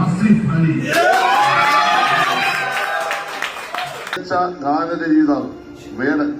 ആസിഫ് അലി മികച്ച ഗാനരചയിതാവ് വേടൻ.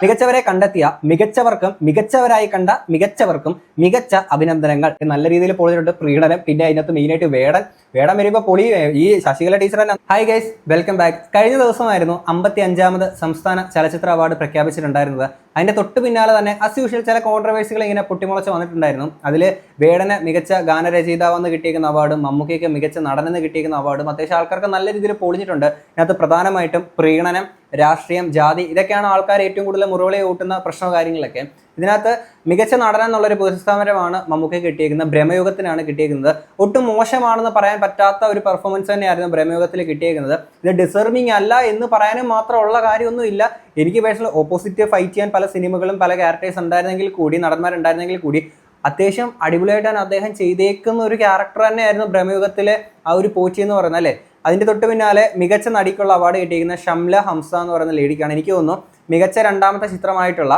മികച്ചവരെ കണ്ടെത്തിയ മികച്ചവർക്കും മികച്ചവരായി കണ്ട മികച്ചവർക്കും മികച്ച അഭിനന്ദനങ്ങൾ. നല്ല രീതിയിൽ പൊളിച്ചിട്ടുണ്ട് പ്രീണനം പിന്നെ അതിനകത്ത് മെയിനായിട്ട് വേടൻ. വേടൻ വരുമ്പോൾ പൊളി ഈ ശശികല ടീച്ചർ തന്നെ. ഹായ് ഗൈസ് വെൽക്കം ബാക്ക് കഴിഞ്ഞ ദിവസമായിരുന്നു അമ്പത്തി അഞ്ചാമത് സംസ്ഥാന ചലച്ചിത്ര അവാർഡ് പ്രഖ്യാപിച്ചിട്ടുണ്ടായിരുന്നത്. അതിന്റെ തൊട്ട് പിന്നാലെ തന്നെ അസ് യൂഷ്വൽ ചില കോൺട്രവേഴ്സികൾ ഇങ്ങനെ പൊട്ടിമുളച്ച് വന്നിട്ടുണ്ടായിരുന്നു. അതിൽ വേടന് മികച്ച ഗാനരചയിതാവെന്ന് കിട്ടിയിരിക്കുന്ന അവാർഡും മമ്മൂക്കയ്ക്ക് മികച്ച നടനെന്ന് കിട്ടിയിരിക്കുന്ന അവാർഡും അത്യാവശ്യം ആൾക്കാർക്ക് നല്ല രീതിയിൽ പൊളിഞ്ഞിട്ടുണ്ട്. അതിനകത്ത് പ്രധാനമായിട്ടും പ്രീണനം രാഷ്ട്രീയം ജാതി ഇതൊക്കെയാണ് ആൾക്കാർ ഏറ്റവും കൂടുതൽ മുറിവിളി കൂട്ടുന്ന പ്രശ്നവും കാര്യങ്ങളൊക്കെ. ഇതിനകത്ത് മികച്ച നടൻ എന്നുള്ളൊരു പുരസ്കാരമാണ് മമ്മൂക്ക് കിട്ടിയിരിക്കുന്നത് ബ്രഹ്മയുഗത്തിനാണ് കിട്ടിയിരിക്കുന്നത് ഒട്ടും മോശമാണെന്ന് പറയാൻ പറ്റാത്ത ഒരു പെർഫോമൻസ് തന്നെയായിരുന്നു ബ്രഹ്മയുഗത്തിൽ കിട്ടിയിരിക്കുന്നത് ഇത് ഡിസേർവിങ് അല്ല എന്ന് പറയാനും മാത്രമുള്ള കാര്യമൊന്നുമില്ല. എനിക്ക് പേഴ്സണൽ ഓപ്പോസിറ്റ് ഫൈറ്റ് ചെയ്യാൻ പല സിനിമകളും പല ക്യാരക്ടേഴ്സ് ഉണ്ടായിരുന്നെങ്കിൽ കൂടി നടന്മാരുണ്ടായിരുന്നെങ്കിൽ കൂടി അത്യാവശ്യം അടിപൊളിയായിട്ടാണ് അദ്ദേഹം ചെയ്തേക്കുന്ന ഒരു ക്യാരക്ടർ തന്നെയായിരുന്നു ബ്രഹ്മയുഗത്തിലെ ആ ഒരു പോച്ചി എന്ന് പറയുന്നത് അല്ലേ? അതിന്റെ തൊട്ട് പിന്നാലെ മികച്ച നടിക്കുള്ള അവാർഡ് കിട്ടിയിരിക്കുന്ന ഷംല ഹംസ എന്ന് പറയുന്ന ലേഡിക്കാണ് എനിക്ക് തോന്നുന്നു മികച്ച രണ്ടാമത്തെ ചിത്രമായിട്ടുള്ള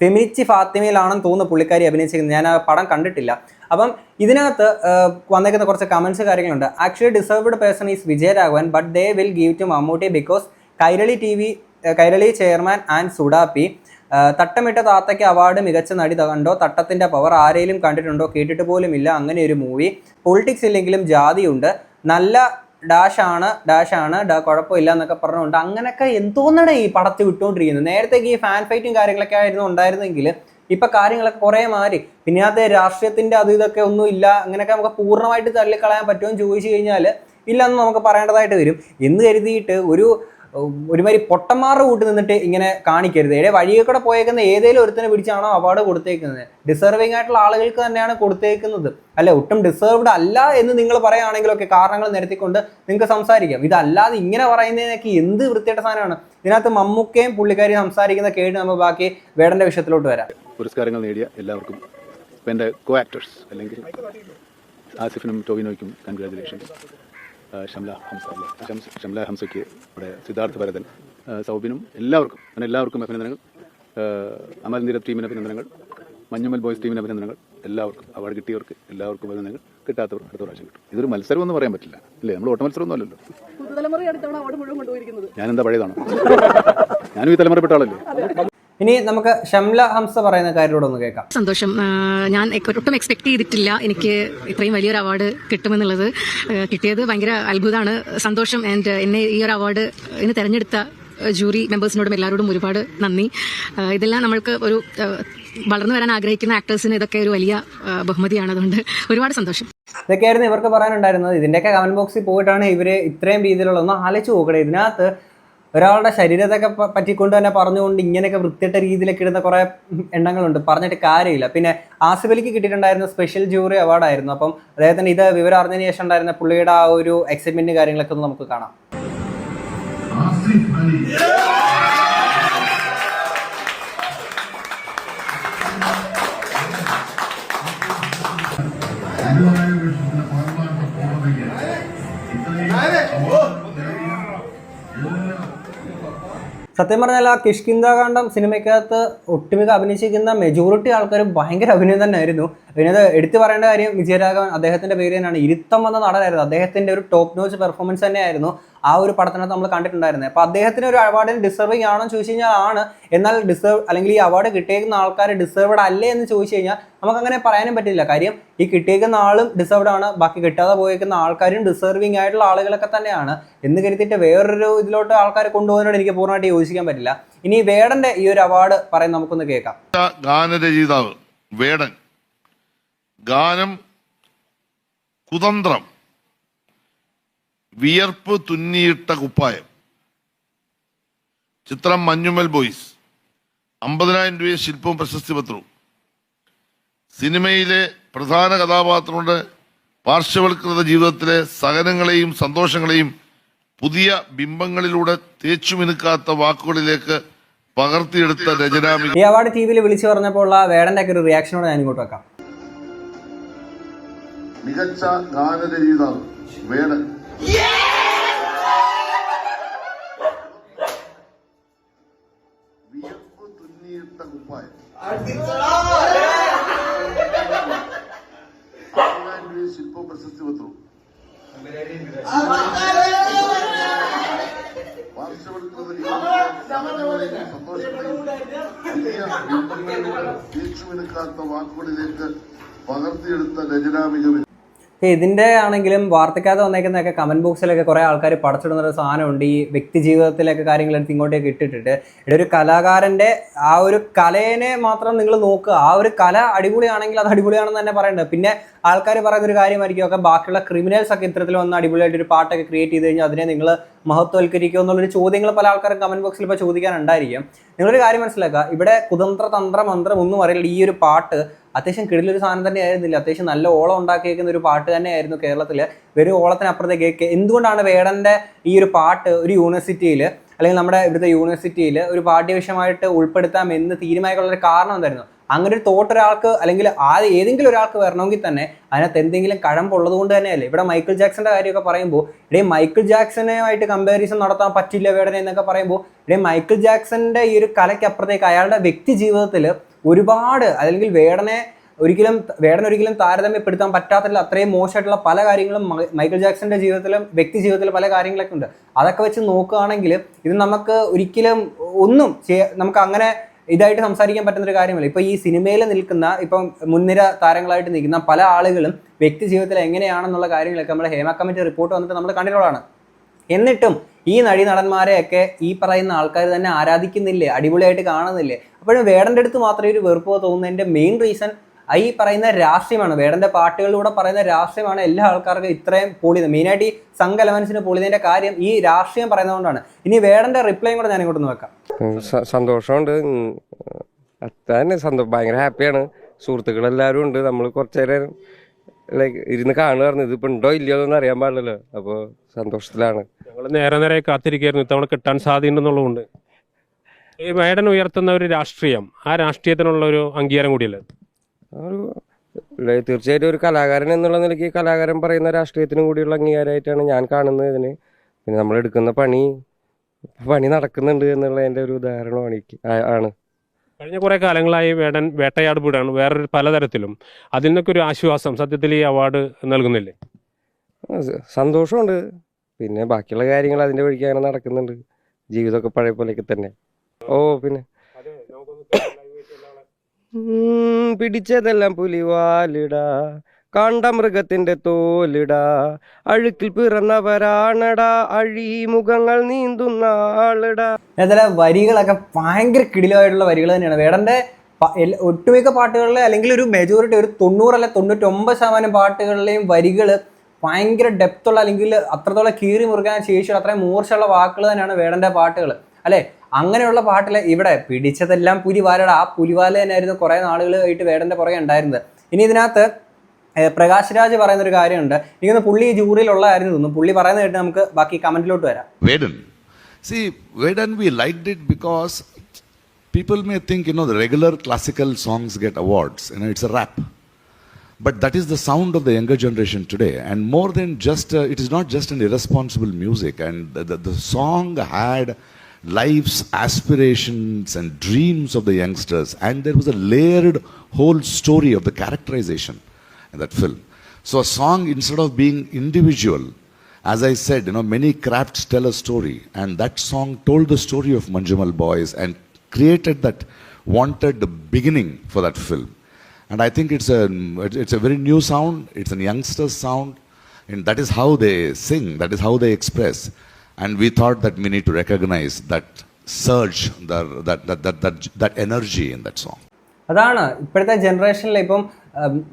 ഫെമിനിച്ചി ഫാത്തിമയിലാണെന്ന് തോന്നുന്നു പുള്ളിക്കാരി അഭിനയിച്ചിരിക്കുന്നത്. ഞാൻ ആ പടം കണ്ടിട്ടില്ല. അപ്പം ഇതിനകത്ത് വന്നേക്കുന്ന കുറച്ച് കമൻസ് കാര്യങ്ങളുണ്ട്. Actually deserved person is Vijayaraghavan but they will give to Mammootty because Kairali T V Kairali chairman and സുഡാപ്പി തട്ടമിട്ട താത്തയ്ക്ക് അവാർഡ് മികച്ച നടി കണ്ടോ? തട്ടത്തിന്റെ പവർ ആരെയും കണ്ടിട്ടുണ്ടോ? കേട്ടിട്ട് പോലും ഇല്ല അങ്ങനെ ഒരു മൂവി പൊളിറ്റിക്സ് ഇല്ലെങ്കിലും ജാതിയുണ്ട്. നല്ല ഡാഷ് ആണ് ഡാഷ് ആണ് ഡാ കുഴപ്പമില്ല എന്നൊക്കെ പറഞ്ഞുകൊണ്ട് അങ്ങനെയൊക്കെ എന്തോന്നാണ് ഈ പടത്തിൽ വിട്ടുകൊണ്ടിരിക്കുന്നത്. നേരത്തേക്ക് ഈ ഫാൻ ഫൈറ്റും കാര്യങ്ങളൊക്കെ ആയിരുന്നു ഉണ്ടായിരുന്നെങ്കിൽ ഇപ്പൊ കാര്യങ്ങളൊക്കെ കുറെ മാറി. പിന്നെ അത് രാഷ്ട്രീയത്തിന്റെ അത് ഇതൊക്കെ ഒന്നും ഇല്ല അങ്ങനെയൊക്കെ നമുക്ക് പൂർണമായിട്ട് തള്ളിക്കളയാൻ പറ്റുമെന്ന് ചോദിച്ചു കഴിഞ്ഞാൽ ഇല്ലെന്ന് നമുക്ക് പറയേണ്ടതായിട്ട് വരും. എന്ന് കരുതിയിട്ട് ഒരു ഒരുമാതിരി പൊട്ടന്മാരുടെ കൂട്ടിൽ നിന്നിട്ട് ഇങ്ങനെ കാണിക്കരുത്. ഏടെ വഴിയെ കൂടെ പോയേക്കുന്ന ഏതെങ്കിലും ഒരുത്തിനെ പിടിച്ചാണോ അവാർഡ് കൊടുത്തേക്കുന്നത്. ഡിസേർവിംഗ് ആയിട്ടുള്ള ആളുകൾക്ക് തന്നെയാണ് കൊടുത്തേക്കുന്നത്. അല്ലെ? ഒട്ടും ഡിസേർവ്ഡ് അല്ല എന്ന് നിങ്ങൾ പറയുകയാണെങ്കിലൊക്കെ കാരണങ്ങൾ നിരത്തിക്കൊണ്ട് നിങ്ങൾക്ക് സംസാരിക്കാം. ഇതല്ലാതെ ഇങ്ങനെ പറയുന്നതിനൊക്കെ എന്ത് വൃത്തിയുടെ സാധനമാണ്? ഇതിനകത്ത് മമ്മൂക്കയും പുള്ളിക്കാരി സംസാരിക്കുന്ന കേട്ട് നമ്മൾ ബാക്കി വേടന്റെ വിഷയത്തിലോട്ട് വരാം. പുരസ്കാരങ്ങൾ നേടിയ എല്ലാവർക്കും കോ ആക്ടേഴ്സ് അല്ലെങ്കിൽ ആസിഫിനും ടോവിനോയ്ക്കും കൺഗ്രാജുലേഷൻസ് ഷംല ഹംസ അല്ലേ? ഷംല ഹംസയ്ക്ക് ഇവിടെ സിദ്ധാർത്ഥ ഭരതൻ സൗബിനും എല്ലാവർക്കും അങ്ങനെ എല്ലാവർക്കും അഭിനന്ദനങ്ങൾ. അമൽ നീരത് ടീമിന് അഭിനന്ദനങ്ങൾ. മഞ്ഞുമൽ ബോയ്സ് ടീമിന് അഭിനന്ദനങ്ങൾ. എല്ലാവർക്കും അവാർഡ് കിട്ടിയവർക്ക് എല്ലാവർക്കും അഭിനന്ദനങ്ങൾ. കിട്ടാത്തവർ അടുത്ത പ്രാവശ്യം കിട്ടും. ഇതൊരു മത്സരം എന്ന് പറയാൻ പറ്റില്ല. അല്ലേ? നമ്മൾ ഓട്ട മത്സരം ഒന്നും അല്ലല്ലോ മുഴുവൻ ഞാനെന്താ പഴയതാണോ? ഞാനും ഈ തലമുറപ്പെട്ട ആളല്ലേ? ഇനി നമുക്ക് ഷംല ഹംസ പറയുന്ന കാര്യത്തോടെ ഒന്ന് കേൾക്കാം. സന്തോഷം. ഞാൻ ഒട്ടും എക്സ്പെക്ട് ചെയ്തിട്ടില്ല. എനിക്ക് ഇത്രയും വലിയൊരു അവാർഡ് കിട്ടുമെന്നുള്ളത്. കിട്ടിയത് ഭയങ്കര അത്ഭുതമാണ്. സന്തോഷം ആൻഡ് എന്നെ ഈ ഒരു അവാർഡ് ഇന്ന് തെരഞ്ഞെടുത്ത ജൂറി മെമ്പേഴ്സിനോടും എല്ലാവരോടും ഒരുപാട് നന്ദി. ഇതെല്ലാം നമ്മൾക്ക് ഒരു വളർന്നു വരാൻ ആഗ്രഹിക്കുന്ന ആക്ടേഴ്സിന് ഇതൊക്കെ ഒരു വലിയ ബഹുമതിയാണ്. അതുകൊണ്ട് ഒരുപാട് സന്തോഷം. ഇതൊക്കെയായിരുന്നു ഇവർക്ക് പറയാനുണ്ടായിരുന്നത്. ഇതിന്റെയൊക്കെ കമന്റ് ബോക്സിൽ പോയിട്ടാണ് ഇവർ ഇത്രയും രീതിയിലുള്ള ഒന്ന് ആലോചിച്ച് നോക്കണേ. ഇതിനകത്ത് ഒരാളുടെ ശരീരത്തൊക്കെ പറ്റിക്കൊണ്ട് തന്നെ പറഞ്ഞുകൊണ്ട് ഇങ്ങനെയൊക്കെ വൃത്തിയിട്ട രീതിയിലൊക്കെ ഇടുന്ന കുറെ എണ്ണങ്ങളുണ്ട്. പറഞ്ഞിട്ട് കാര്യമില്ല. പിന്നെ ആസിഫലിക്ക് കിട്ടിയിട്ടുണ്ടായിരുന്ന സ്പെഷ്യൽ ജൂറി അവാർഡായിരുന്നു അപ്പം അദ്ദേഹത്തിന് ഇത് വിവരം അറിഞ്ഞതിന് ശേഷം ഉണ്ടായിരുന്ന പുള്ളിയുടെ ആ ഒരു എക്സൈറ്റ്മെന്റ് കാര്യങ്ങളൊക്കെ ഒന്ന് നമുക്ക് കാണാം. സത്യം പറഞ്ഞാൽ ആ കിഷ്കിന്ദാകാന്ഡം സിനിമയ്ക്കകത്ത് ഒട്ടുമിക്ക അഭിനയിച്ചിരിക്കുന്ന മെജോറിറ്റി ആൾക്കാരും ഭയങ്കര അഭിനയം തന്നെയായിരുന്നു. പിന്നെ എടുത്തു പറയേണ്ട കാര്യം വിജയരാഘവൻ അദ്ദേഹത്തിന്റെ പേര് തന്നെയാണ്. ഇരുത്തം വന്ന നടനായിരുന്നു. അദ്ദേഹത്തിന്റെ ഒരു ടോപ്പ് നോച്ച് പെർഫോമൻസ് തന്നെയായിരുന്നു ആ ഒരു പടത്തിനകത്ത് നമ്മൾ കണ്ടിട്ടുണ്ടായിരുന്നത്. അപ്പൊ അദ്ദേഹത്തിന് ഒരു അവാർഡിന് ഡിസർവിങ് ആണോ ചോദിച്ചു കഴിഞ്ഞാൽ ആണ്. എന്നാൽ ഡിസേർവ് അല്ലെങ്കിൽ ഈ അവാർഡ് കിട്ടിയേക്കുന്ന ആൾക്കാർ ഡിസേർവ്ഡ് അല്ലേ എന്ന് ചോദിച്ചു കഴിഞ്ഞാൽ നമുക്ക് അങ്ങനെ പറയാനും പറ്റില്ല. കാര്യം ഈ കിട്ടിയേക്കുന്ന ആളും ഡിസേർവ്ഡ് ആണ്. ബാക്കി കിട്ടാതെ പോയേക്കുന്ന ആൾക്കാരും ഡിസേർവിങ് ആയിട്ടുള്ള ആളുകളൊക്കെ തന്നെയാണ്. എന്ന് കരുതിയിട്ട് വേറൊരു ഇതിലോട്ട് ആൾക്കാരെ കൊണ്ടുപോകുന്നതിനോട് എനിക്ക് പൂർണമായിട്ട് യോജിക്കാൻ പറ്റില്ല. ഇനി വേടന്റെ ഈ ഒരു അവാർഡ് പറയാൻ നമുക്കൊന്ന് കേൾക്കാം. ഗാനരചയിതാവ് വേടൻ. ഗാനം കുതന്ത്രം വിയർപ്പ് തുന്നിയിട്ട കുപ്പായം ചിത്രം മഞ്ഞുമൽ ബോയ്സ് അമ്പതിനായിരം രൂപ ശില്പവും പ്രശസ്തി പത്രവും. സിനിമയിലെ പ്രധാന കഥാപാത്രങ്ങളുടെ പാർശ്വവൽകൃത ജീവിതത്തിലെ സഹനങ്ങളെയും സന്തോഷങ്ങളെയും പുതിയ ബിംബങ്ങളിലൂടെ തേച്ചുമിനുക്കാത്ത വാക്കുകളിലേക്ക് പകർത്തിയെടുത്ത രചനാമി ഈ അവാർഡ് ടി വിയിൽ വിളിച്ചു പറഞ്ഞപ്പോൾ ഉള്ള വേടന്റെ ഒക്കെ ഒരു റിയാക്ഷനോട് ഞാൻ ഇങ്ങോട്ട് വെക്കാം. മികച്ച ഗാനരചയിതാവ് വേടൻ വിയപ്പ് തുന്നിയിട്ട കുപ്പായം. ശില്പ പ്രശസ്തി പത്രം. ബിംബങ്ങളിലൂടെ തീർച്ചുമെടുക്കാത്ത വാക്കുകളിലേക്ക് പകർത്തിയെടുത്ത രചനാ മികവിന് ഇതിന്റെ ആണെങ്കിലും വാർത്തക്കകത്ത് വന്നേക്കുന്നതൊക്കെ കമന്റ് ബോക്സിലൊക്കെ കുറേ ആൾക്കാർ പടച്ചിടുന്ന ഒരു സാധനമുണ്ട്. ഈ വ്യക്തി ജീവിതത്തിലൊക്കെ കാര്യങ്ങൾ എടുത്ത് ഇങ്ങോട്ടേക്ക് ഇട്ടിട്ടിട്ട്. ഇവിടെ ഒരു കലാകാരന്റെ ആ ഒരു കലയെ മാത്രം നിങ്ങൾ നോക്കുക. ആ ഒരു കല അടിപൊളിയാണെങ്കിൽ അത് അടിപൊളിയാണെന്ന് തന്നെ പറയേണ്ടത് പിന്നെ ആൾക്കാർ പറയുന്ന ഒരു കാര്യമായിരിക്കും. ഒക്കെ ബാക്കിയുള്ള ക്രിമിനൽസ് ഒക്കെ ഇത്തരത്തിൽ വന്ന് അടിപൊളിയായിട്ട് ഒരു പാട്ടൊക്കെ ക്രിയേറ്റ് ചെയ്ത് കഴിഞ്ഞാൽ അതിനെ നിങ്ങൾ മഹത്വവൽക്കരിക്കുക എന്നുള്ളൊരു ചോദ്യങ്ങൾ പല ആൾക്കാരും കമന്റ് ബോക്സിൽ ഇപ്പോൾ ചോദിക്കാനുണ്ടായിരിക്കും. നിങ്ങളൊരു കാര്യം മനസ്സിലാക്കുക. ഇവിടെ കുതന്ത്ര തന്ത്ര മന്ത്രം ഒന്നും അറിയില്ല. ഈ ഒരു പാട്ട് അത്യാവശ്യം കിടിലൊരു സാധനം തന്നെ ആയിരുന്നില്ല. അത്യാവശ്യം നല്ല ഓളം ഉണ്ടാക്കിയേക്കുന്ന ഒരു പാട്ട് തന്നെയായിരുന്നു കേരളത്തിൽ വെറും ഓളത്തിനപ്പുറത്തേക്ക് എന്തുകൊണ്ടാണ് വേടന്റെ ഈ ഒരു പാട്ട് ഒരു യൂണിവേഴ്സിറ്റിയിൽ അല്ലെങ്കിൽ നമ്മുടെ ഇവിടുത്തെ യൂണിവേഴ്സിറ്റിയിൽ ഒരു പാഠ്യവിഷയമായിട്ട് ഉൾപ്പെടുത്താം എന്ന് തീരുമാനിക്കാനുള്ള ഒരു കാരണം എന്തായിരുന്നു? അങ്ങനെ ഒരു തോട്ട് ഒരാൾക്ക് അല്ലെങ്കിൽ ആ ഏതെങ്കിലും ഒരാൾക്ക് വരണമെങ്കിൽ തന്നെ അതിനകത്ത് എന്തെങ്കിലും കഴമ്പുള്ളത് കൊണ്ട് തന്നെയല്ലേ? ഇവിടെ മൈക്കിൾ ജാക്സന്റെ കാര്യമൊക്കെ പറയുമ്പോൾ ഇടേ മൈക്കിൾ ജാക്സനുമായിട്ട് കമ്പാരിസൺ നടത്താൻ പറ്റില്ല വേടനെ എന്നൊക്കെ പറയുമ്പോൾ ഇടേ മൈക്കിൾ ജാക്സന്റെ ഈ ഒരു കലയ്ക്കപ്പുറത്തേക്ക് അയാളുടെ വ്യക്തി ജീവിതത്തിൽ ഒരുപാട് അല്ലെങ്കിൽ വേടനെ ഒരിക്കലും വേടന ഒരിക്കലും താരതമ്യപ്പെടുത്താൻ പറ്റാത്തില്ല അത്രയും മോശമായിട്ടുള്ള പല കാര്യങ്ങളും മൈക്കിൾ ജാക്സന്റെ ജീവിതത്തിലും വ്യക്തി ജീവിതത്തിലും പല കാര്യങ്ങളൊക്കെ ഉണ്ട്. അതൊക്കെ വെച്ച് നോക്കുകയാണെങ്കിൽ ഇത് നമുക്ക് ഒരിക്കലും ഒന്നും നമുക്ക് അങ്ങനെ ഇതായിട്ട് സംസാരിക്കാൻ പറ്റുന്ന ഒരു കാര്യമല്ല. ഇപ്പൊ ഈ സിനിമയിൽ നിൽക്കുന്ന ഇപ്പം മുൻനിര താരങ്ങളായിട്ട് നിൽക്കുന്ന പല ആളുകളും വ്യക്തി ജീവിതത്തിൽ എങ്ങനെയാണെന്നുള്ള കാര്യങ്ങളൊക്കെ നമ്മുടെ ഹേമ കമ്മിറ്റി റിപ്പോർട്ട് വന്നിട്ട് നമ്മൾ കണ്ടിട്ടുള്ളതാണ്. എന്നിട്ടും ഈ നടി നടന്മാരെയൊക്കെ ഈ പറയുന്ന ആൾക്കാർ തന്നെ ആരാധിക്കുന്നില്ലേ? അടിപൊളിയായിട്ട് കാണുന്നില്ലേ? അപ്പോഴും വേടന്റെ അടുത്ത് മാത്രമേ ഒരു വെറുപ്പ് തോന്നുന്നതിന്റെ മെയിൻ റീസൺ ഈ പറയുന്ന രാസ്യമാണ് വേടന്റെ പാട്ടുകളിലൂടെ പറയുന്ന രാസ്യമാണ് എല്ലാ ആൾക്കാർക്കും ഇത്രയും പൊളിയത് മെയിനായിട്ട് ഈ സംഘ ലവൻസിന് പൊളിയതിന്റെ കാര്യം ഈ രാഷ്ട്രീയം പറയുന്നതുകൊണ്ടാണ്. ഇനി വേടന്റെ റിപ്ലൈയും കൂടെ ഞാൻ ഇങ്ങോട്ട് വെക്കാം. സന്തോഷമുണ്ട്. ഉം, സന്തോഷം സന്തോ ഭയങ്കര ഹാപ്പിയാണ് സുഹൃത്തുക്കളെല്ലാവരും ഉണ്ട്. നമ്മൾ കുറച്ചു നേരം ലൈക്ക് ഇരുന്ന് കാണുമായിരുന്നു ഇതിപ്പോ ഉണ്ടോ ഇല്ലയോ എന്ന് അറിയാൻ പാടില്ലല്ലോ. അപ്പോൾ സന്തോഷത്തിലാണ്. ഞങ്ങൾ നേരെ നേരെ കാത്തിരിക്കുകയായിരുന്നു. ഇത്തവണ കിട്ടാൻ സാധ്യതയുണ്ടെന്നുള്ളതുകൊണ്ട്. ഈ വേടൻ ഉയർത്തുന്ന ഒരു രാഷ്ട്രീയം ആ രാഷ്ട്രീയത്തിനുള്ള ഒരു അംഗീകാരം കൂടിയല്ലേ? ഒരു തീർച്ചയായിട്ടും ഒരു കലാകാരൻ എന്നുള്ള നിലയ്ക്ക് കലാകാരൻ പറയുന്ന രാഷ്ട്രീയത്തിനും കൂടിയുള്ള അംഗീകാരമായിട്ടാണ് ഞാൻ കാണുന്നത് ഇതിന്. പിന്നെ നമ്മൾ എടുക്കുന്ന പണി പണി നടക്കുന്നുണ്ട് എന്നുള്ള എന്റെ ഒരു ഉദാഹരണമാണ് ആണ്. കഴിഞ്ഞ കുറെ കാലങ്ങളായി വേടൻ വേട്ടയാടുപെടുകയാണ് വേറൊരു പലതരത്തിലും. അതിൽ നിന്നൊക്കെ ഒരു ആശ്വാസം സത്യത്തിൽ ഈ അവാർഡ് നൽകുന്നില്ലേ? സന്തോഷമുണ്ട്. പിന്നെ ബാക്കിയുള്ള കാര്യങ്ങൾ അതിന്റെ വഴിക്ക് അങ്ങനെ നടക്കുന്നുണ്ട്. ജീവിതമൊക്കെ പഴയ പോലെയൊക്കെ തന്നെ. ഓ പിന്നെ പിടിച്ചതെല്ലാം പുലിവാലിടാ. കണ്ട മൃഗത്തിന്റെ തോലിടാ. അഴുക്കിൽ പിറന്നവരാണടാ. അഴിമുഖങ്ങൾ നീന്തുന്ന ആളിടാ. ചില വരികളൊക്കെ ഭയങ്കര കിടിലമായിട്ടുള്ള വരികൾ തന്നെയാണ്. വേടന്റെ ഒട്ടുമിക്ക പാട്ടുകളിലെ അല്ലെങ്കിൽ ഒരു മെജോറിറ്റി ഒരു തൊണ്ണൂറ് അല്ലെ തൊണ്ണൂറ്റൊമ്പത് ശതമാനം പാട്ടുകളിലെയും വരികൾ ഭയങ്കര ഡെപ്തുള്ള അല്ലെങ്കിൽ അത്രത്തോളം കീറി മുറുകാൻ ശേഷിയുള്ള അത്രയും മൂർച്ചയുള്ള വാക്കുകൾ തന്നെയാണ് വേടന്റെ പാട്ടുകൾ അല്ലെ അങ്ങനെയുള്ള പാട്ടിലെ ഇവിടെ പിടിച്ചതെല്ലാം പുലിവാലയുടെ ആ പുലിവാല തന്നെയായിരുന്നു കുറേ നാളുകളായിട്ട് വേടന്റെ പുറകെ ഉണ്ടായിരുന്നത് ഇനി ഇതിനകത്ത് പ്രകാശ് രാജ് പറയുന്ന ഒരു കാര്യമുണ്ട് എനിക്കൊന്ന് പുള്ളി ജൂറിയിലുള്ളതായിരുന്നു തോന്നുന്നു പുള്ളി പറയുന്ന കേട്ട് നമുക്ക് ബാക്കി കമന്റിലോട്ട് വരാം Vedan. See, Vedan, we liked it because people may think, you know, the regular classical songs get awards. You know, it's a rap. But that is the sound of the younger generation today. And more than just, uh, it is not just an irresponsible music. And the, the, the song had life's aspirations and dreams of the youngsters. And there was a layered whole story of the characterization in that film. So a song, instead of being individual, as I said, you know, many crafts tell a story, and that song told the story of Manjumal boys and created that wanted the beginning for that film. And I think it's a it's a very new sound. It's a youngster's sound, and that is how they sing. That is how they express. And we thought that we need to recognize that surge, that, that, that, that, that, that energy in that song. അതാണ് ഇപ്പോഴത്തെ ജനറേഷനിൽ ഇപ്പം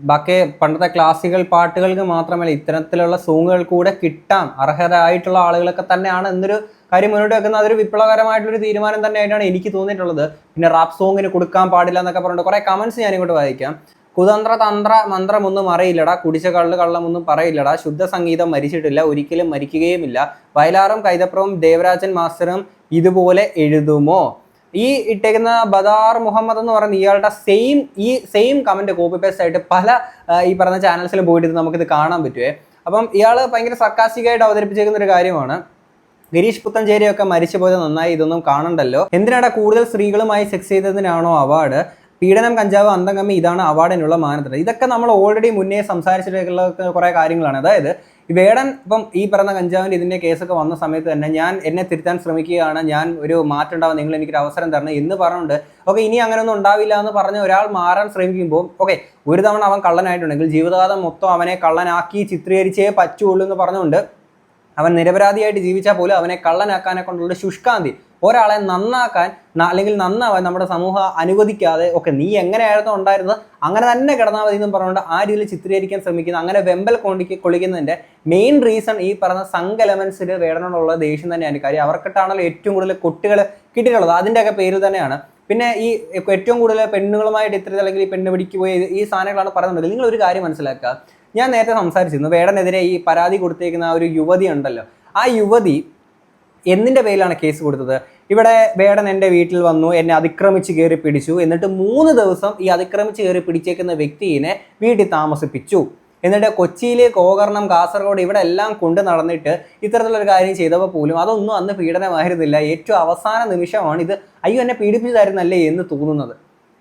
ബാക്കി പണ്ടത്തെ classical പാട്ടുകൾക്ക് മാത്രമല്ല ഇത്തരത്തിലുള്ള സോങ്ങുകൾ കൂടെ കിട്ടാൻ അർഹരായിട്ടുള്ള ആളുകളൊക്കെ തന്നെയാണ് എന്നൊരു കാര്യം മുന്നോട്ട് വെക്കുന്നത്. അതൊരു വിപ്ലവകരമായിട്ടുള്ളൊരു തീരുമാനം തന്നെയായിട്ടാണ് എനിക്ക് തോന്നിയിട്ടുള്ളത്. പിന്നെ റാപ്പ് സോങ്ങിന് കൊടുക്കാൻ പാടില്ല എന്നൊക്കെ പറഞ്ഞിട്ട് കുറേ കമൻസ് ഞാൻ ഇങ്ങോട്ട് വായിക്കാം. കുതന്ത്ര തന്ത്ര മന്ത്രമൊന്നും അറിയില്ലടാ കുടിച്ച കള്ള് കള്ളമൊന്നും പറയില്ലടാ ശുദ്ധ സംഗീതം മരിച്ചിട്ടില്ല ഒരിക്കലും മരിക്കുകയുമില്ല. വയലാറും കൈതപ്രവും ദേവരാജൻ മാസ്റ്ററും ഇതുപോലെ എഴുതുമോ? ഈ ഇട്ടേക്കുന്ന ബദാർ മുഹമ്മദ് എന്ന് പറയുന്ന ഇയാളുടെ സെയിം ഈ സെയിം കമന്റ് കോപ്പി പേസ്റ്റ് ആയിട്ട് പല ഈ പറഞ്ഞ ചാനൽസിലും പോയിട്ട് ഇത് നമുക്കിത് കാണാൻ പറ്റുമേ അപ്പം ഇയാൾ ഭയങ്കര സർക്കാസ്റ്റിക്കായിട്ട് അവതരിപ്പിച്ചേക്കുന്ന ഒരു കാര്യമാണ്. ഗിരീഷ് പുത്തഞ്ചേരിയൊക്കെ മരിച്ചു പോയത് നന്നായി ഇതൊന്നും കാണണ്ടല്ലോ. എന്തിനാണ് കൂടുതൽ സ്ത്രീകളുമായി സെക്സ് ചെയ്തതിനാണോ അവാർഡ് പീഡനം കഞ്ചാവ് അന്തം കമ്മി ഇതാണ് അവാർഡിനുള്ള മാനദണ്ഡം. ഇതൊക്കെ നമ്മൾ ഓൾറെഡി മുന്നേ സംസാരിച്ചിട്ടുള്ള കുറേ കാര്യങ്ങളാണ്. അതായത് വേടൻ ഇപ്പം ഈ പറഞ്ഞ കഞ്ചാവിന്റെ ഇതിന്റെ കേസൊക്കെ വന്ന സമയത്ത് തന്നെ ഞാൻ എന്നെ തിരുത്താൻ ശ്രമിക്കുകയാണ് ഞാൻ ഒരു മാറ്റം ഉണ്ടാവും നിങ്ങൾ എനിക്കൊരു അവസരം തരണം എന്ന് പറഞ്ഞുകൊണ്ട് ഓക്കെ ഇനി അങ്ങനെയൊന്നും ഉണ്ടാവില്ല എന്ന് പറഞ്ഞ് ഒരാൾ മാറാൻ ശ്രമിക്കുമ്പോൾ ഓക്കെ ഒരു തവണ അവൻ കള്ളനായിട്ടുണ്ടെങ്കിൽ ജീവിതകാലം മൊത്തം അവനെ കള്ളനാക്കി ചിത്രീകരിച്ചേ പറ്റുള്ളൂ എന്ന് പറഞ്ഞുകൊണ്ട് അവൻ നിരപരാധിയായിട്ട് ജീവിച്ചാൽ പോലും അവനെ കള്ളനാക്കാനെ കൊണ്ടുള്ള ശുഷ്കാന്തി ഒരാളെ നന്നാക്കാൻ അല്ലെങ്കിൽ നന്നാവാൻ നമ്മുടെ സമൂഹം അനുവദിക്കാതെ ഒക്കെ നീ എങ്ങനെയായിരുന്നു ഉണ്ടായിരുന്നത്? അങ്ങനെ തന്നെ കിടന്നാൽ മതി എന്നും പറഞ്ഞുകൊണ്ട് ആ രീതിയിൽ ചിത്രീകരിക്കാൻ ശ്രമിക്കുന്ന അങ്ങനെ വെമ്പൽ കൊണ്ടിക്ക് കൊള്ളിക്കുന്നതിന്റെ മെയിൻ റീസൺ ഈ പറഞ്ഞ സംഘ എലമെന്റ്സിൽ വേടനോടുള്ള ദേഷ്യം തന്നെയാണ്. കാര്യം അവർക്കിട്ടാണല്ലോ ഏറ്റവും കൂടുതൽ കുട്ടികൾ കിട്ടിയിട്ടുള്ളത്. അതിന്റെയൊക്കെ പേര് തന്നെയാണ്. പിന്നെ ഈ ഏറ്റവും കൂടുതൽ പെണ്ണുകളുമായിട്ട് ഇത്തരത്തിൽ അല്ലെങ്കിൽ പെണ്ണ് പിടിക്ക് പോയി ഈ സാധനങ്ങളാണ് പറയുന്നത്. നിങ്ങൾ ഒരു കാര്യം മനസ്സിലാക്കുക. ഞാൻ നേരത്തെ സംസാരിച്ചിരുന്നു വേടനെതിരെ ഈ പരാതി കൊടുത്തേക്കുന്ന ആ ഒരു യുവതി ഉണ്ടല്ലോ. ആ യുവതി എന്തിന്റെ പേരിലാണ് കേസ് കൊടുത്തത്? ഇവിടെ വേടൻ എന്റെ വീട്ടിൽ വന്നു എന്നെ അതിക്രമിച്ച് കയറി പിടിച്ചു. എന്നിട്ട് മൂന്ന് ദിവസം ഈ അതിക്രമിച്ച് കയറി പിടിച്ചേക്കുന്ന വ്യക്തിയെ വീട്ടിൽ താമസിപ്പിച്ചു. എന്നിട്ട് കൊച്ചിയിലെ കോകർണം കാസർഗോഡ് ഇവിടെ എല്ലാം കൊണ്ട് നടന്നിട്ട് ഇത്തരത്തിലൊരു കാര്യം ചെയ്തപ്പോൾ പോലും അതൊന്നും അന്ന് പീഡനമായിരുന്നില്ല. ഏറ്റവും അവസാന നിമിഷമാണ് ഇത്. അയ്യോ എന്നെ പീഡിപ്പിച്ചതായിരുന്നല്ലേ എന്ന് തോന്നുന്നത്.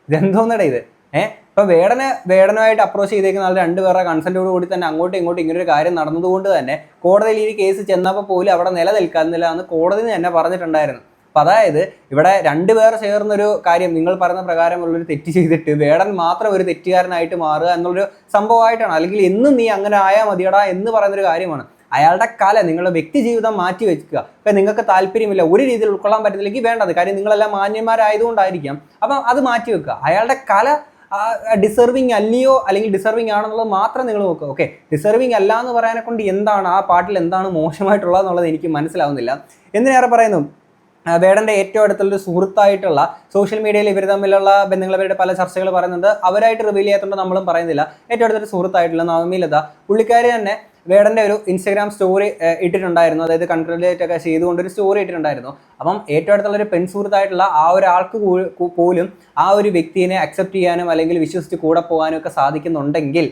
ഇതെന്തോന്നടേ ഇത്? ഏഹ് ഇപ്പൊ വേടനെ വേടനുമായിട്ട് അപ്രോച്ച് ചെയ്തേക്കുന്ന ആൾ രണ്ടുപേരുടെ കൺസെന്റോട് കൂടി തന്നെ അങ്ങോട്ടും ഇങ്ങോട്ടും ഇങ്ങനൊരു കാര്യം നടന്നതുകൊണ്ട് തന്നെ കോടതിയിൽ ഈ കേസ് ചെന്നപ്പോൾ പോലും അവിടെ നിലനിൽക്കുന്നില്ല എന്ന് കോടതി തന്നെ പറഞ്ഞിട്ടുണ്ടായിരുന്നു. അപ്പൊ അതായത് ഇവിടെ രണ്ടുപേർ ചേർന്നൊരു കാര്യം നിങ്ങൾ പറയുന്ന പ്രകാരമുള്ളൊരു തെറ്റ് ചെയ്തിട്ട് വേടൻ മാത്രം ഒരു തെറ്റുകാരനായിട്ട് മാറുക എന്നുള്ളൊരു സംഭവമായിട്ടാണ്. അല്ലെങ്കിൽ എന്നും നീ അങ്ങനെ ആയാൽ മതിയടാ എന്ന് പറയുന്നൊരു കാര്യമാണ്. അയാളുടെ കല നിങ്ങളുടെ വ്യക്തി ജീവിതം മാറ്റി വെക്കുക. ഇപ്പം നിങ്ങൾക്ക് താല്പര്യമില്ല ഒരു രീതിയിൽ ഉൾക്കൊള്ളാൻ പറ്റുന്നില്ലെങ്കിൽ വേണ്ടത്. കാര്യം നിങ്ങളെല്ലാം മാന്യന്മാരായതുകൊണ്ടായിരിക്കാം. അപ്പം അത് മാറ്റി വെക്കുക. അയാളുടെ കല ഡിസർവിങ് അല്ലയോ അല്ലെങ്കിൽ ഡിസർവിങ് ആണെന്നുള്ളത് മാത്രം നിങ്ങൾ നോക്കുക ഓക്കെ ഡിസർവിങ് അല്ല എന്ന് പറയാനെ കൊണ്ട് എന്താണ് ആ പാട്ടിൽ എന്താണ് മോശമായിട്ടുള്ളത് എന്നുള്ളത് എനിക്ക് മനസ്സിലാവുന്നില്ല. എന്തിനേറെ പറയുന്നു? വേടന്റെ ഏറ്റവും അടുത്തുള്ള സുഹൃത്തായിട്ടുള്ള സോഷ്യൽ മീഡിയയിൽ ഇവർ തമ്മിലുള്ള ബന്ധങ്ങൾ ഇവരുടെ പല ചർച്ചകൾ പറയുന്നുണ്ട്. അവരായിട്ട് റിവീൽ ചെയ്യാത്തതുകൊണ്ട് നമ്മളും പറയുന്നില്ല. ഏറ്റവും അടുത്തൊരു സുഹൃത്തായിട്ടുള്ള നവമിലത. പുള്ളിക്കാരി തന്നെ വേടന്റെ ഒരു ഇൻസ്റ്റാഗ്രാം സ്റ്റോറി ഇട്ടിട്ടുണ്ടായിരുന്നു. അതായത് കൺഗ്രാജുലേറ്റ് ഒക്കെ ചെയ്തുകൊണ്ട് ഒരു സ്റ്റോറി ഇട്ടിട്ടുണ്ടായിരുന്നു. അപ്പം ഏറ്റവും അടുത്തുള്ള ഒരു പെൻസുഹൃത്തായിട്ടുള്ള ആ ഒരാൾക്ക് പോലും ആ ഒരു വ്യക്തിയെ അക്സെപ്റ്റ് ചെയ്യാനും അല്ലെങ്കിൽ വിശ്വസിച്ച് കൂടെ പോകാനും ഒക്കെ സാധിക്കുന്നുണ്ടെങ്കിൽ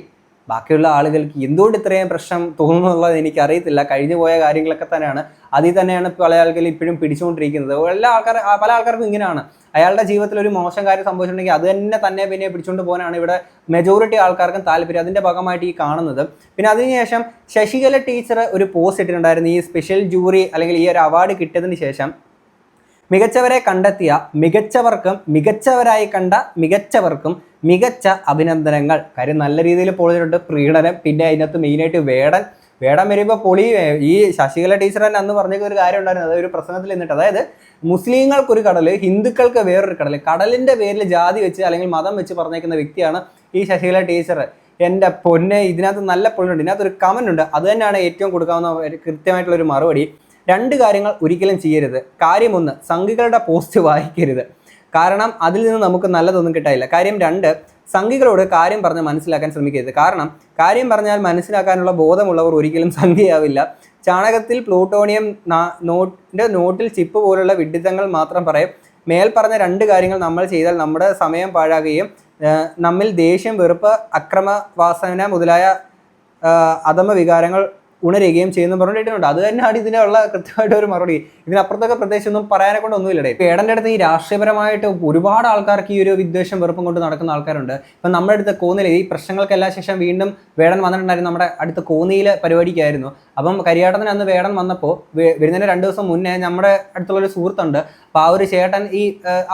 ബാക്കിയുള്ള ആളുകൾക്ക് എന്തുകൊണ്ട് ഇത്രയും പ്രശ്നം തോന്നുന്നു എന്നുള്ളത് എനിക്ക് അറിയത്തില്ല കഴിഞ്ഞു പോയ കാര്യങ്ങളൊക്കെ തന്നെയാണ്. അതിൽ തന്നെയാണ് പല ആൾക്കാർ ഇപ്പോഴും പിടിച്ചുകൊണ്ടിരിക്കുന്നത്. എല്ലാ ആൾക്കാർ പല ആൾക്കാർക്കും ഇങ്ങനെയാണ്. അയാളുടെ ജീവിതത്തിൽ ഒരു മോശം കാര്യം സംഭവിച്ചിട്ടുണ്ടെങ്കിൽ അത് തന്നെ തന്നെ പിന്നെ പിടിച്ചുകൊണ്ട് പോകാനാണ് ഇവിടെ മെജോറിറ്റി ആൾക്കാർക്കും താല്പര്യം. അതിന്റെ ഭാഗമായിട്ട് ഈ കാണുന്നത്. പിന്നെ അതിനുശേഷം ശശികല ടീച്ചർ ഒരു പോസ്റ്റ് ഇട്ടിട്ടുണ്ടായിരുന്നു. ഈ സ്പെഷ്യൽ ജൂറി അല്ലെങ്കിൽ ഈ ഒരു അവാർഡ് കിട്ടിയതിന് ശേഷം മികച്ചവരെ കണ്ടെത്തിയ മികച്ചവർക്കും മികച്ചവരായി കണ്ട മികച്ചവർക്കും മികച്ച അഭിനന്ദനങ്ങൾ. കാര്യം നല്ല രീതിയിൽ പൊളിഞ്ഞിട്ടുണ്ട്. പ്രീണനം പിന്നെ അതിനകത്ത് മെയിനായിട്ട് വേടൻ. വേടം വരുമ്പോൾ പൊളി ഈ ശശികല ടീച്ചർ തന്നെ അന്ന് പറഞ്ഞ ഒരു കാര്യം ഉണ്ടായിരുന്നു. അതായത് ഒരു പ്രസംഗത്തിൽ നിന്നിട്ട്. അതായത് മുസ്ലിങ്ങൾക്കൊരു കടൽ ഹിന്ദുക്കൾക്ക് വേറൊരു കടൽ കടലിന്റെ പേരിൽ ജാതി വെച്ച് അല്ലെങ്കിൽ മതം വെച്ച് പറഞ്ഞേക്കുന്ന വ്യക്തിയാണ് ഈ ശശീല ടീച്ചർ. എന്റെ പൊന്നെ ഇതിനകത്ത് നല്ല പൊള്ളുണ്ട്. ഇതിനകത്ത് ഒരു കമന്റ് ഉണ്ട്. അത് തന്നെയാണ് ഏറ്റവും കൊടുക്കാവുന്ന കൃത്യമായിട്ടുള്ള ഒരു മറുപടി. രണ്ട് കാര്യങ്ങൾ ഒരിക്കലും ചെയ്യരുത്. കാര്യം ഒന്ന് സംഘികളുടെ പോസ്റ്റ് വായിക്കരുത്. കാരണം അതിൽ നിന്ന് നമുക്ക് നല്ലതൊന്നും കിട്ടാനില്ല. കാര്യം രണ്ട് സംഘികളോട് കാര്യം പറഞ്ഞ് മനസ്സിലാക്കാൻ ശ്രമിക്കരുത്. കാരണം കാര്യം പറഞ്ഞാൽ മനസ്സിലാക്കാനുള്ള ബോധമുള്ളവർ ഒരിക്കലും സംഖ്യയാവില്ല ചാണകത്തിൽ പ്ലൂട്ടോണിയം നാ- നോട്ടിന്റെ നോട്ടിൽ ചിപ്പ് പോലുള്ള വിഡിത്തങ്ങൾ മാത്രം പറയും. മേൽ പറഞ്ഞ രണ്ട് കാര്യങ്ങൾ നമ്മൾ ചെയ്താൽ നമ്മുടെ സമയം പാഴാകുകയും നമ്മിൽ ദേഷ്യം വെറുപ്പ് അക്രമ വാസന മുതലായ അധമ വികാരങ്ങൾ ഉണരുകയും ചെയ്യുന്ന പറഞ്ഞിട്ടുണ്ട് അത് തന്നെയാണ് ഇതിനുള്ള കൃത്യമായിട്ട് ഒരു മറുപടി. ഇതിനപ്പുറത്തൊക്കെ പ്രത്യേകിച്ച് ഒന്നും പറയാനെ കൊണ്ട് ഒന്നുമില്ലടേ പേടന്റെ അടുത്ത് ഈ രാഷ്ട്രീയപരമായിട്ട് ഒരുപാട് ആൾക്കാർക്ക് ഈ ഒരു വിദ്വേഷം വെറുപ്പം കൊണ്ട് നടക്കുന്ന ആൾക്കാരുണ്ട്. ഇപ്പം നമ്മുടെ അടുത്ത് കോന്നിൽ ഈ പ്രശ്നങ്ങൾക്കെല്ലാം ശേഷം വീണ്ടും വേടൻ വന്നിട്ടുണ്ടായിരുന്നു നമ്മുടെ അടുത്ത കോന്നിയിൽ പരിപാടിക്കായിരുന്നു. അപ്പം കരിയാട്ടത്തിന് അന്ന് വേടൻ വന്നപ്പോൾ വരുന്നതിന് രണ്ട് ദിവസം മുന്നേ നമ്മുടെ അടുത്തുള്ള ഒരു സുഹൃത്തുണ്ട്. അപ്പോൾ ആ ഒരു ചേട്ടൻ ഈ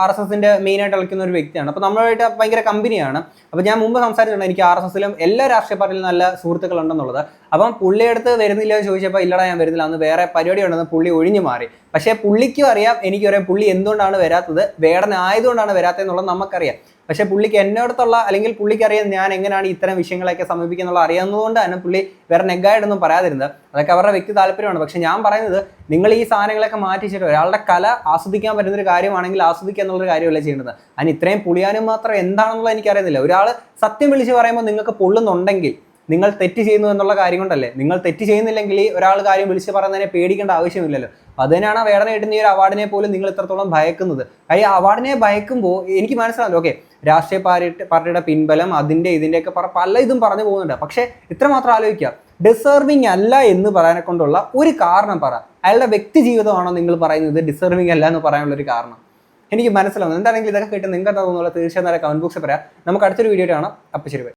ആർ എസ് എസിന്റെ മെയിൻ ആയിട്ട് കളിക്കുന്ന ഒരു വ്യക്തിയാണ്. അപ്പോൾ നമ്മളായിട്ട് ഭയങ്കര കമ്പനിയാണ് അപ്പോൾ ഞാൻ മുമ്പ് സംസാരിച്ചിട്ടുണ്ട് എനിക്ക് ആർ എസ് എസിലും എല്ലാ രാഷ്ട്രീയ പാർട്ടിയിലും നല്ല സുഹൃത്തുക്കൾ ഉണ്ടെന്നുള്ളത് അപ്പം പുള്ളിയെടുത്ത് വരുന്നില്ല എന്ന് ചോദിച്ചപ്പോൾ ഇല്ലടാ ഞാൻ വരുന്നില്ല. അന്ന് വേറെ പരിപാടി ഉണ്ടെന്ന് പുള്ളി ഒഴിഞ്ഞു മാറി. പക്ഷേ പുള്ളിക്കും അറിയാം എനിക്കറിയാം പുള്ളി എന്തുകൊണ്ടാണ് വരാത്തത് വേടനായതുകൊണ്ടാണ് വരാത്തത് എന്നുള്ളത് നമുക്കറിയാം. പക്ഷേ പുള്ളിക്ക് എന്നോടത്തുള്ള അല്ലെങ്കിൽ പുള്ളിക്കറിയാം ഞാൻ എങ്ങനെയാണ് ഇത്തരം വിഷയങ്ങളൊക്കെ സമീപിക്കുന്നുള്ള അറിയാവുന്നതുകൊണ്ട് തന്നെ പുള്ളി വേറെ നെഗായിട്ടൊന്നും പറയാതിരുന്നത്. അതൊക്കെ അവരുടെ വ്യക്തി താല്പര്യമാണ്. പക്ഷെ ഞാൻ പറയുന്നത് നിങ്ങൾ ഈ സാധനങ്ങളൊക്കെ മാറ്റിച്ചിട്ട് ഒരാളുടെ കല ആസ്വദിക്കാൻ പറ്റുന്ന ഒരു കാര്യമാണെങ്കിൽ ആസ്വദിക്കുക എന്നുള്ളൊരു കാര്യമല്ല ചെയ്യുന്നത് അതിന് ഇത്രയും പുളിയാനും മാത്രം എന്താണെന്നുള്ളത് എനിക്കറിയുന്നില്ല. ഒരാൾ സത്യം വിളിച്ച് പറയുമ്പോൾ നിങ്ങൾക്ക് പൊള്ളുന്നുണ്ടെങ്കിൽ നിങ്ങൾ തെറ്റ് ചെയ്യുന്നു എന്നുള്ള കാര്യം കൊണ്ടല്ലേ? നിങ്ങൾ തെറ്റ് ചെയ്യുന്നില്ലെങ്കിൽ ഒരാൾ കാര്യം വിളിച്ച് പറയുന്നതിനെ പേടിക്കേണ്ട ആവശ്യമില്ലല്ലോ. അപ്പൊ അത് തന്നെയാണ് വേടന കിട്ടുന്ന ഈ ഒരു അവാർഡിനെ പോലും നിങ്ങൾ ഇത്രത്തോളം ഭയക്കുന്നത്. ഈ അവാർഡിനെ ഭയക്കുമ്പോൾ എനിക്ക് മനസ്സിലാവില്ല ഓക്കെ രാഷ്ട്രീയ പാർട്ടി പാർട്ടിയുടെ പിൻബലം അതിന്റെ ഇതിന്റെയൊക്കെ പറ പല ഇതും പറഞ്ഞു പോകുന്നുണ്ട്. പക്ഷേ ഇത്രമാത്രം ആലോചിക്കുക. ഡിസേർവിങ് അല്ല എന്ന് പറയാനെ കൊണ്ടുള്ള ഒരു കാരണം പറ. അയാളുടെ വ്യക്തി ജീവിതമാണോ നിങ്ങൾ പറയുന്നത്? ഡിസേർവിങ് അല്ല എന്ന് പറയാനുള്ള ഒരു കാരണം. എനിക്ക് മനസ്സിലാവുന്നത് എന്താണെങ്കിലും ഇതൊക്കെ കേട്ട് നിങ്ങൾക്ക് എന്താ തോന്നുന്നത്? തീർച്ചയായും കമന്റ് ബോക്സിൽ പറയാം. നമുക്ക് അടുത്തൊരു വീഡിയോ കാണാം. അപ്പോൾ ശരി.